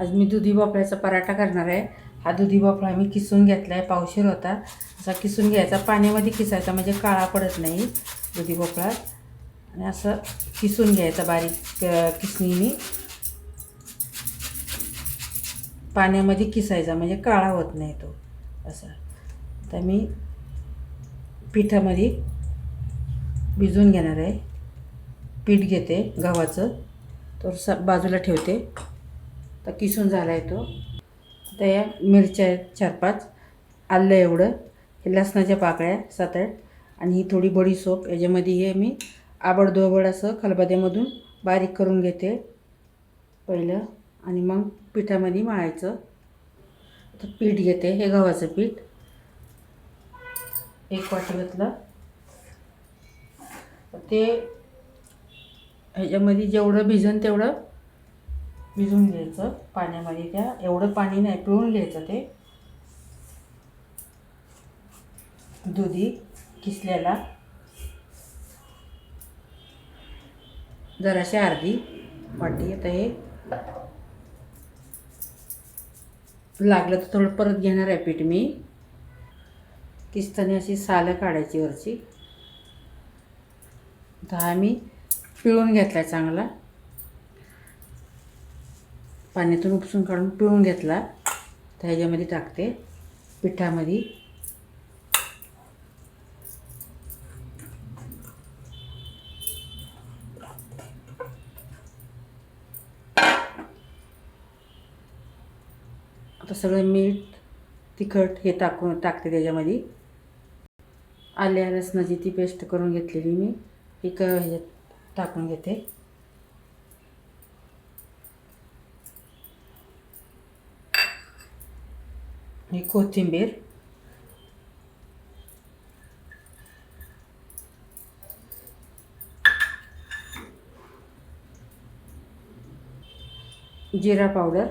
आज मी दुधी भोपळ्याचा पराठा करणार आहे. हा दुधी भोपळा मी किसून घेतला आहे पावशीर होता. असा किसून घ्यायचा. पाण्यामध्ये किसायचा म्हणजे काळा पडत नाही दुधी भोपळा. आणि असं किसून घ्यायचा बारीक किसणीने. पाण्यामध्ये किसायचा म्हणजे काळा होत नाही तो. असा. तर मी पिठामध्ये भिजवून घेणार आहे. पीठ घेते गव्हाचं. तर स बाजूला ठेवते. तर किसून झाला आहे तो. आता या मिरच्या आहेत चार पाच आलं एवढं. हे लसणाच्या पाकळ्या सात आठ. आणि ही थोडी बडी सोप. याच्यामध्ये हे मी आबडधोबड असं खलबद्यामधून बारीक करून घेते. पहिलं. आणि मग पिठामध्ये मळायचं. तर पीठ घेते. हे गव्हाचं पीठ. एक वाटी घेतलं. ते ह्याच्यामध्ये जेवढं भिजन तेवढं भिजून घ्यायचं. पाण्यामध्ये त्या. एवढं पाणी नाही पिळून घ्यायचं ते. दुधी किसलेला. जराशी अर्धी वाटी आता हे. लागलं तर थोडं परत घेणार आहे पीठ मी. किस्तानी अशी सालं काढायची वरची. दहा मी पिळून घेतला चांगला. पाण्यातून उपसून काढून पिळून घेतला. तर ह्याच्यामध्ये टाकते पिठामध्ये. आता सगळं मीठ तिखट हे टाकून टाकते त्याच्यामध्ये. आल्या लसणाची ती पेस्ट करून घेतलेली मी. एक ह्याच्यात टाकून घेते. ही कोथिंबीर जिरा पावडर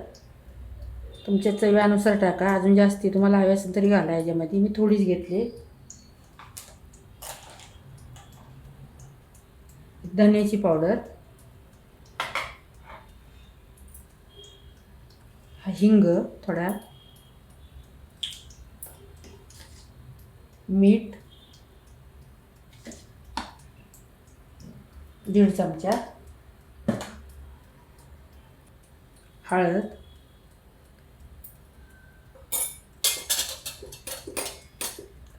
तुमच्या चव्यानुसार टाका. अजून जास्ती तुम्हाला हवी असेल तरी घाला याच्यामध्ये. मी थोडीच घेतली. धन्याची पावडर हिंग थोडा. मीठ दीड चमचा हळद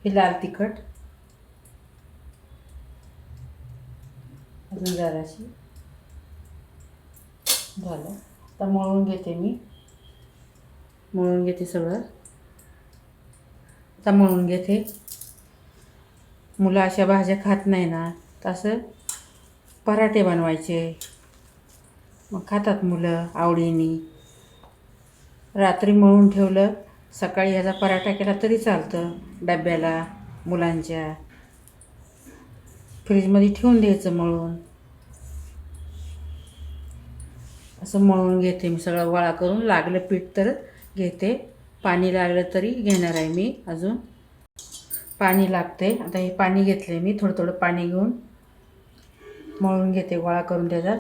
हे लाल तिखट अजून जराशी झालं. आता मळून घेते मी. मळून घेते सगळं. आता मळून घेते. मुलं अशा भाज्या खात नाही ना तसं पराठे बनवायचे. मग खातात मुलं आवडीने. रात्री मळून ठेवलं सकाळी ह्याचा पराठा केला तरी चालतं डब्याला मुलांच्या. फ्रीजमध्ये ठेवून द्यायचं मळून. असं मळून घेते मी सगळं गोळा करून लागलं पीठ तर घेते. पाणी लागलं तरी घेणार आहे मी अजून. पाणी लागते आता हे पाणी घेतले मी. थोडं थोडं पाणी घेऊन मळून घेते गोळा करून त्याच्यात.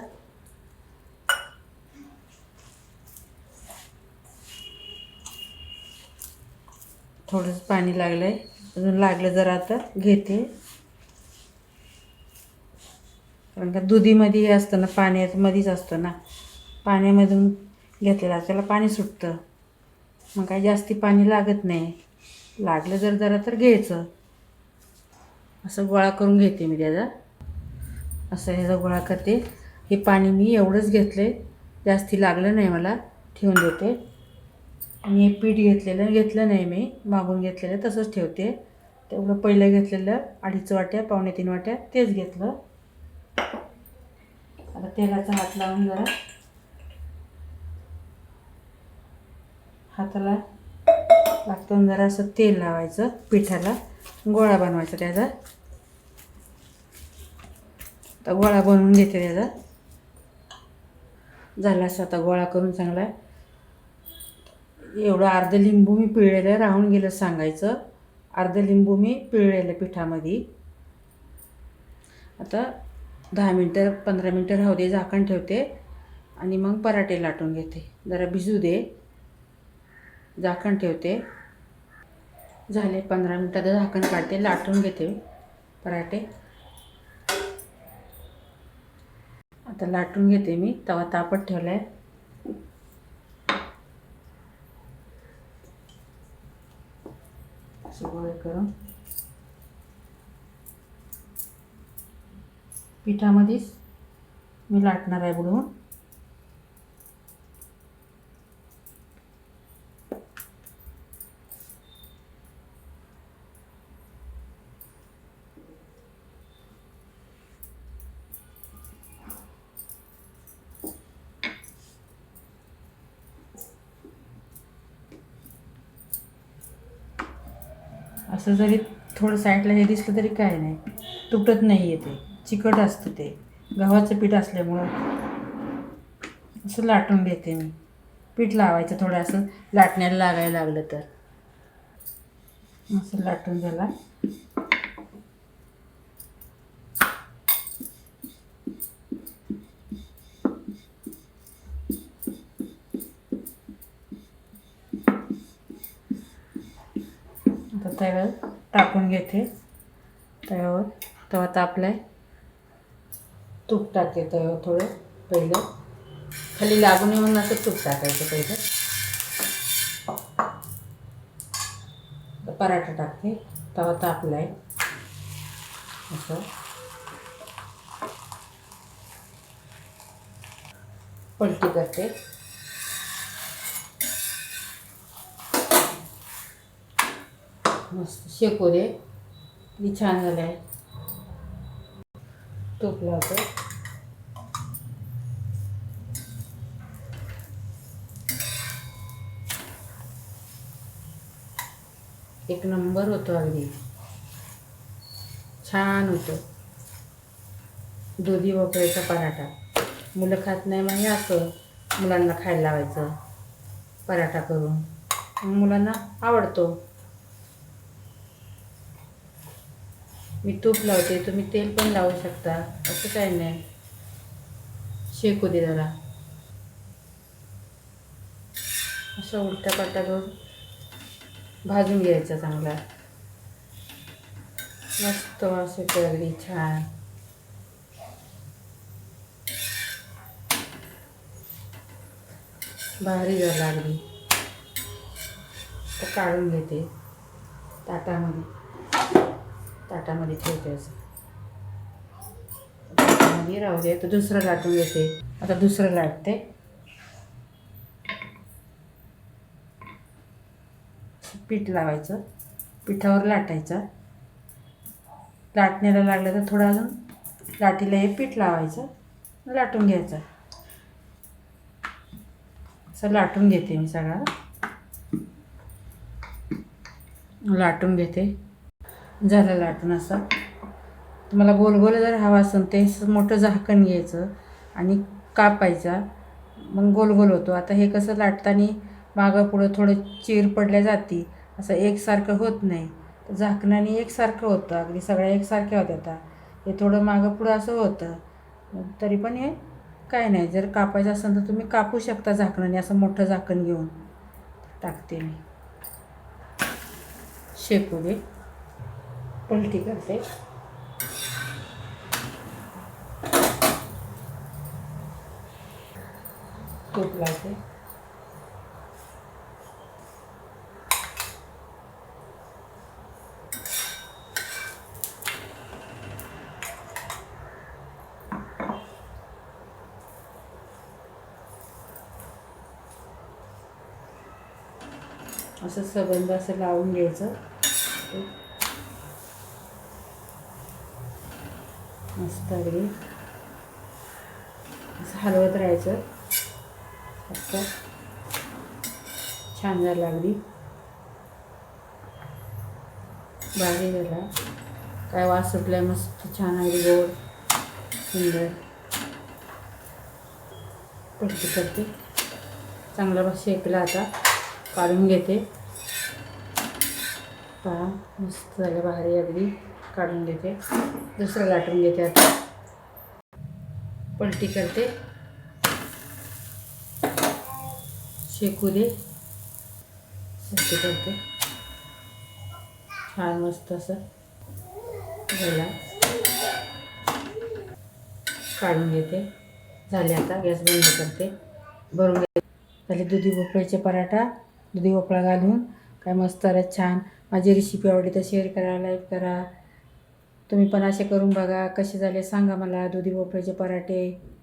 थोडंसं पाणी लागलं आहे अजून लागलं जरा आता घेते. कारण का दुधीमध्ये हे असतं ना पाण्यात मध्येच असतं ना. पाण्यामधून घेतलेलं त्याला पाणी सुटतं. मग काय जास्ती पाणी लागत नाही. लागलं जर जरा तर घ्यायचं. असं गोळा करून घेते मी त्याचा. असं ह्याचा गोळा करते. हे पाणी मी एवढंच घेतलं जास्ती लागलं नाही मला. ठेवून देते. आणि हे पीठ घेतलेलं घेतलं नाही मी. मागून घेतलेलं तसंच ठेवते. तेवढं पहिलं घेतलेलं अडीच वाट्या पावणे तीन वाट्या तेच घेतलं. आता तेलाचा हात लावून जरा हाताला लागतं जरा असं तेल लावायचं पिठाला. गोळा बनवायचा त्याचा. आता गोळा बनवून घेते त्याचा. झाला असं आता गोळा करून चांगला. एवढं अर्ध लिंबू मी पिळलेलं राहून गेलं सांगायचं. अर्ध लिंबू मी पिळलेलं पिठामध्ये. आता दहा मिनटं पंधरा मिनटं राहू दे झाकण ठेवते. आणि मग पराठे लाटून घेते. जरा भिजू दे. झाकण ठेवते. झाले पंधरा मिनटात झाकण काढते. लाटून घेते पराठे. आता लाटून घेते मी. तवा तापत ठेवला आहे करून. पिठामध्येच मी लाटणार आहे बुडवून. असं जरी थोडं साईडला हे दिसलं तरी काय नाही. तुटत नाही आहे ते. चिकट असतं ते. गव्हाचं पीठ असल्यामुळं असं लाटून घेते मी. पीठ लावायचं थोडं असं लाटण्याला लागायला लागलं तर. असं लाटून झाला. आता तव्यावर टाकून घेते. तव्यावर. तवा तापलाय तूप टाकते तव्यावर थोडं पहिलं. खाली लागून येऊन असं तूप टाकायचं पहिलं. पराठा टाकते. तवा तापलाय असं. पलटी करते. मस्त. शेकू दे किती छान झालं आहे तूप लावतो एक नंबर होतो अगदी. छान होतो. दुधी भोपळ्याचा पराठा. मुलं खात नाही म्हणजे असं मुलांना खायला लावायचं. पराठा करून. मुलांना आवडतो. मी तूप लावते तुम्ही तेल पण लावू शकता. असं काही नाही. शेकू दे जरा. असं उलटा पाटा करून भाजून घ्यायचा चांगला. मस्त वास येतो अगदी छान. भारी झाला अगदी. तर काढून घेते ताटामध्ये. ताटामध्ये ठेवते असं राहू दे तर दुसरं लाटून घेते. आता दुसरं लाटते. पीठ लावायचं. पिठावर लाटायचं. लाटण्याला लागलं तर थोडं अजून लाटीला हे पीठ लावायचं. लाटून घ्यायचं. असं लाटून घेते मी सगळा. लाटून घेते. झालं लाटून असं. तुम्हाला गोल गोल जर हवा असेल ते मोठं झाकण घ्यायचं आणि कापायचा. मग गोल गोल होतो. आता हे कसं लाटताना मागं पुढं थोडं चीर पडल्या जाती. असं एकसारखं होत नाही. तर झाकणाने एकसारखं होतं. अगदी सगळ्या एकसारख्या होत्या आता. हे थोडं मागं पुढं असं होतं. तरी पण हे काय नाही. जर कापायचं असेल तर तुम्ही कापू शकता झाकणाने असं मोठं झाकण घेऊन. टाकते मी. शेकू दे पलटी करते. तूप लावते. असं सबंध असं लावून घ्यायचं. मस्त अगदी असं हलवत राहायचं. फक्त. छान झालं अगदी. भारी झाला. काय वास सुटलाय मस्त. छान अगदी गोड. सुंदर. पडते करते. चांगला शेकला आता. काढून घेते. पहा मस्त झालं भारी अगदी. काढून घेते. दुसरं लाटून घेते आता. पलटी करते. शेकू दे. पलटी करते. छान मस्त असं झाला. काढून घेते. झाले आता गॅस बंद करते. भरून घेते. झाले दुधी भोपळ्याचे पराठा. दुधी भोपळा घालून. काय मस्त रे छान. माझी रेसिपी आवडली तर शेअर करा लाईक करा. तुम्ही पण असे करून बघा कसे झाले सांगा मला दुधी भोपळ्याचे पराठे.